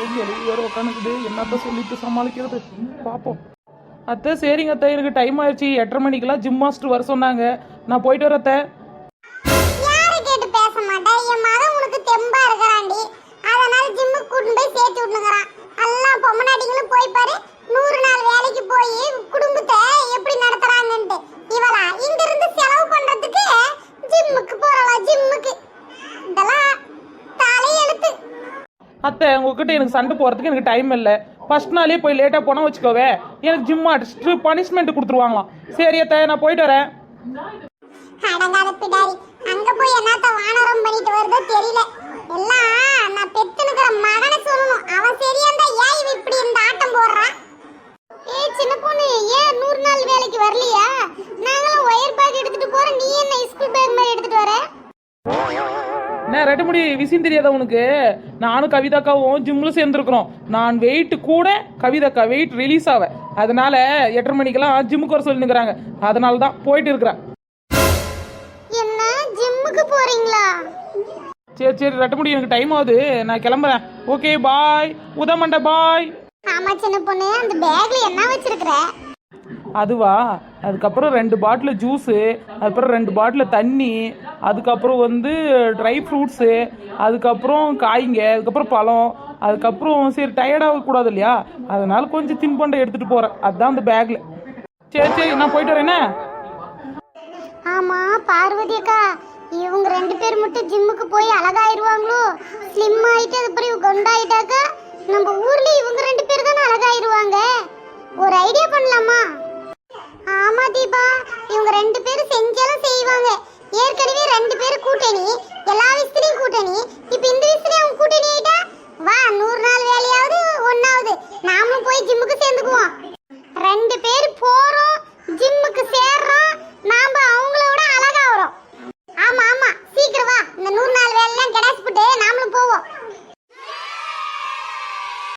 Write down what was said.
எழுதி வேற உட்காந்துக்குது என்னத்த சொல்லிட்டு சமாளிக்கிறது? பார்ப்போம் அத்தை சரிங்க அத்தை. எனக்கு டைம் ஆயிடுச்சு. எட்டரை மணிக்கெல்லாம் ஜிம் மாஸ்டர் வர சொன்னாங்க. நான் போயிட்டு வரேன் அத்தை. யாரை கேட்டு ஜிம்முக்கு அத்தை உங்ககிட்ட எனக்கு சண்டை போகிறதுக்கு எனக்கு டைம் இல்லை. ஃபர்ஸ்ட் நாளே போய் லேட்டாக போனால் வச்சுக்கோவே எனக்கு ஜிம் அடிச்சுட்டு பனிஷ்மெண்ட் கொடுத்துருவாங்களாம். சரி அத்தை நான் போயிட்டு வரேன். அடங்காத பிடாரி. அங்க போய் என்னத்த வானரம் பண்ணிட்டு வருதோ தெரியல. என்ன ரெண்டு முடி விஷயம் தெரியாதா உனக்கு? நானும் கவிதாக்காவும் ஜிம்மில் சேர்ந்துருக்குறோம். நான் வெயிட் கூட கவிதாக்கா வெயிட் ரிலீஸ் ஆவ. அதனால எட்டரை மணிக்கெல்லாம் ஜிம்முக்கு வர சொல்லினுக்கிறாங்க அதனால தான் போயிட்டு இருக்கிறேன். என்ன? ஜிம்முக்கு போறீங்களா? சரி சரி ரெட்ட முடி எனக்கு டைம் ஆகுது. நான் கிளம்புறேன். ஓகே பாய் உதமண்ட பாய் ஆமா சின்ன பொண்ணு. அந்த பேக்ல என்ன வச்சிருக்கிற? அதுவா? அதுக்கப்புறம் ரெண்டு பாட்டில் ஜூஸு அதுக்கப்புறம் ரெண்டு பாட்டில் தண்ணி அதுக்கப்புறம் வந்து ட்ரை ஃப்ரூட்ஸு அதுக்கப்புறம் காய்ங்க அதுக்கப்புறம் பழம் அதுக்கப்புறம் சரி டயர்டாக கூடாது இல்லையா? அதனால கொஞ்சம் தின்பண்டை எடுத்துகிட்டு போகிறேன் அதுதான் அந்த பேக்கில் சரி சரி நான் போயிட்டு வரேன் என்ன? பார்வதி அக்கா இவங்க ரெண்டு பேர் மட்டும் ஜிம்முக்கு போய் அழகாயிருவாங்களோ? ஸ்லிம் ஆயிட்டு அது பிறகு குண்டாயிட்டாக்கா நம்ம ஊர்ல இவங்க இவங்க ரெண்டு பேரும் செஞ்சாலும் செய்வாங்க. ஏற்கனவே ரெண்டு பேரும்